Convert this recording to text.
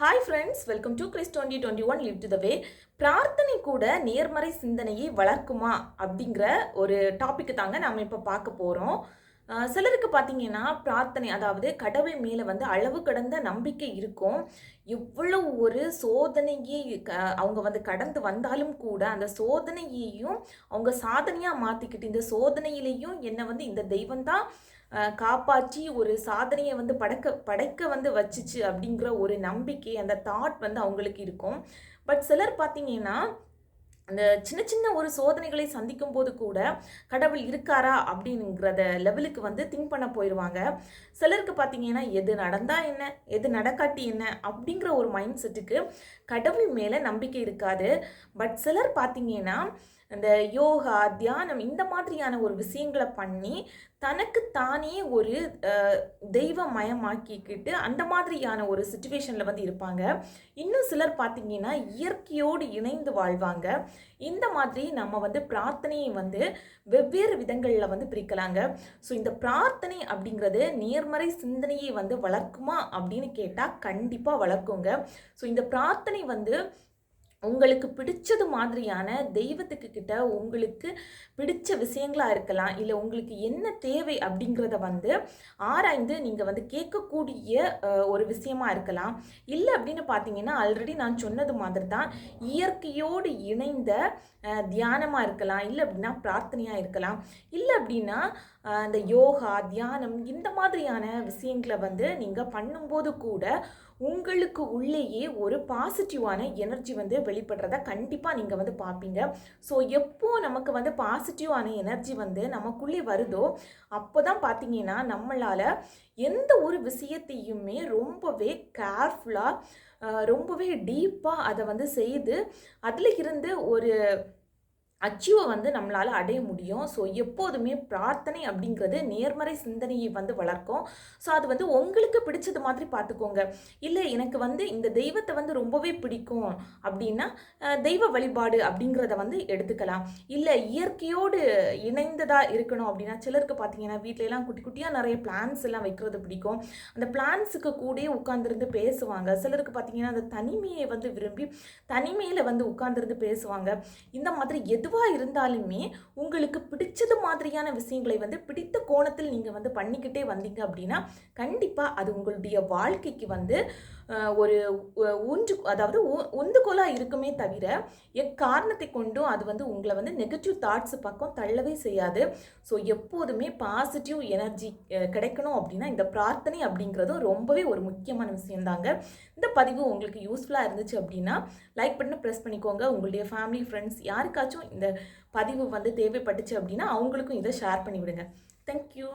Hi friends welcome to Chris twenty twenty one live to the way பிரார்த்தனை கூட நேர்மறை சிந்தனையை வளர்க்குமா அப்படிங்கிற ஒரு டாப்பிக்கு தாங்க நாம் இப்போ பார்க்க போகிறோம் சிலருக்கு பார்த்தீங்கன்னா பிரார்த்தனை அதாவது கடவுள் மேலே வந்து அளவு கடந்த நம்பிக்கை இருக்கும். எவ்வளவு ஒரு சோதனையை க அவங்க வந்து கடந்து வந்தாலும் கூட அந்த சோதனையையும் அவங்க சாதனையாக மாற்றிக்கிட்டு இந்த சோதனையிலையும் என்னை வந்து இந்த தெய்வம் தான் காப்பாற்றி ஒரு சாதனையை வந்து படக்க படைக்க வந்து வச்சுச்சு அப்படிங்கிற ஒரு நம்பிக்கை அந்த தாட் வந்து அவங்களுக்கு இருக்கும். பட் சிலர் பார்த்தீங்கன்னா அந்த சின்ன சின்ன ஒரு சோதனைகளை சந்திக்கும் போது கூட கடவுள் இருக்காரா அப்படிங்கிறத லெவலுக்கு வந்து திங்க் பண்ண போயிடுவாங்க சிலருக்கு பார்த்தீங்கன்னா எது நடந்தா என்ன? எது நடக்காட்டி என்ன? அப்படிங்கிற ஒரு மைண்ட் செட்டுக்கு கடவுள் மேலே நம்பிக்கை இருக்காது. பட் சிலர் பார்த்தீங்கன்னா அந்த யோகா தியானம் இந்த மாதிரியான ஒரு விஷயங்களை பண்ணி தனக்கு தானே ஒரு தெய்வமயமாக்கிக்கிட்டு அந்த மாதிரியான ஒரு சுச்சுவேஷனில் வந்து இருப்பாங்க. இன்னும் சிலர் பார்த்தீங்கன்னா இயற்கையோடு இணைந்து வாழ்வாங்க. இந்த மாதிரி நம்ம வந்து பிரார்த்தனையை வந்து வெவ்வேறு விதங்களில் வந்து பிரிக்கலாங்க. ஸோ இந்த பிரார்த்தனை அப்படிங்கிறது நேர்மறை சிந்தனையை வந்து வளர்க்குமா அப்படின்னு கேட்டால் கண்டிப்பாக வளர்க்குங்க. ஸோ இந்த பிரார்த்தனை வந்து உங்களுக்கு பிடிச்சது மாதிரியான தெய்வத்துக்கு கிட்ட உங்களுக்கு பிடிச்ச விஷயங்களாக இருக்கலாம் இல்லை உங்களுக்கு என்ன தேவை அப்படிங்கிறத வந்து ஆராய்ந்து நீங்கள் வந்து கேட்கக்கூடிய ஒரு விஷயமா இருக்கலாம். இல்லை அப்படின்னு பார்த்தீங்கன்னா ஆல்ரெடி நான் சொன்னது மாதிரி தான் இயற்கையோடு இணைந்த தியானமாக இருக்கலாம் இல்லை அப்படின்னா பிரார்த்தனையாக இருக்கலாம். இல்லை அப்படின்னா இந்த யோகா தியானம் இந்த மாதிரியான விஷயங்களை வந்து நீங்கள் பண்ணும்போது கூட உங்களுக்கு உள்ளேயே ஒரு பாசிட்டிவான எனர்ஜி வந்து வெளிப்படுறத கண்டிப்பாக நீங்கள் வந்து பார்ப்பீங்க. ஸோ எப்போ நமக்கு வந்து பாசிட்டிவான எனர்ஜி வந்து நமக்குள்ளே வருதோ அப்போ தான் பார்த்தீங்கன்னா நம்மளால் எந்த ஒரு விஷயத்தையுமே ரொம்பவே கேர்ஃபுல்லாக ரொம்பவே டீப்பாக அதை வந்து செய்து அதில் இருந்து ஒரு அச்சீவை வந்து நம்மளால் அடைய முடியும். ஸோ எப்போதுமே பிரார்த்தனை அப்படிங்கிறது நேர்மறை சிந்தனையை வந்து வளர்க்கும். ஸோ அது வந்து உங்களுக்கு பிடிச்சது மாதிரி பார்த்துக்கோங்க. இல்லை எனக்கு வந்து இந்த தெய்வத்தை வந்து ரொம்பவே பிடிக்கும் அப்படின்னா தெய்வ வழிபாடு அப்படிங்கிறத வந்து எடுத்துக்கலாம். இல்லை இயற்கையோடு இணைந்ததாக இருக்கணும் அப்படின்னா சிலருக்கு பார்த்தீங்கன்னா வீட்டிலலாம் குட்டி குட்டியாக நிறைய பிளான்ஸ் எல்லாம் வைக்கிறது பிடிக்கும். அந்த பிளான்ஸுக்கு கூடயே உட்காந்துருந்து பேசுவாங்க. சிலருக்கு பார்த்தீங்கன்னா அந்த தனிமையை வந்து விரும்பி தனிமையில் வந்து உட்காந்துருந்து பேசுவாங்க. இந்த மாதிரி எது எதுவாக இருந்தாலுமே உங்களுக்கு பிடிச்சது மாதிரியான விஷயங்களை வந்து பிடித்த கோணத்தில் நீங்கள் வந்து பண்ணிக்கிட்டே வந்தீங்க அப்படின்னா கண்டிப்பாக அது உங்களுடைய வாழ்க்கைக்கு வந்து ஒரு ஒன்று அதாவது உந்துகோலாக இருக்குமே தவிர எக்காரணத்தை கொண்டும் அது வந்து உங்களை வந்து நெகட்டிவ் தாட்ஸ் பக்கம் தள்ளவே செய்யாது. ஸோ எப்போதுமே பாசிட்டிவ் எனர்ஜி கிடைக்கணும் அப்படின்னா இந்த பிரார்த்தனை அப்படிங்கிறதும் ரொம்பவே ஒரு முக்கியமான விஷயம்தாங்க. இந்த பதிவு உங்களுக்கு யூஸ்ஃபுல்லாக இருந்துச்சு அப்படின்னா லைக் பண்ணி ப்ரெஸ் பண்ணிக்கோங்க. உங்களுடைய ஃபேமிலி ஃப்ரெண்ட்ஸ் யாருக்காச்சும் இந்த பதிவு வந்து தேவைப்பட்டுச்சு அப்படின்னா அவங்களுக்கும் இதை ஷேர் பண்ணி விடுங்க தேங்க்யூ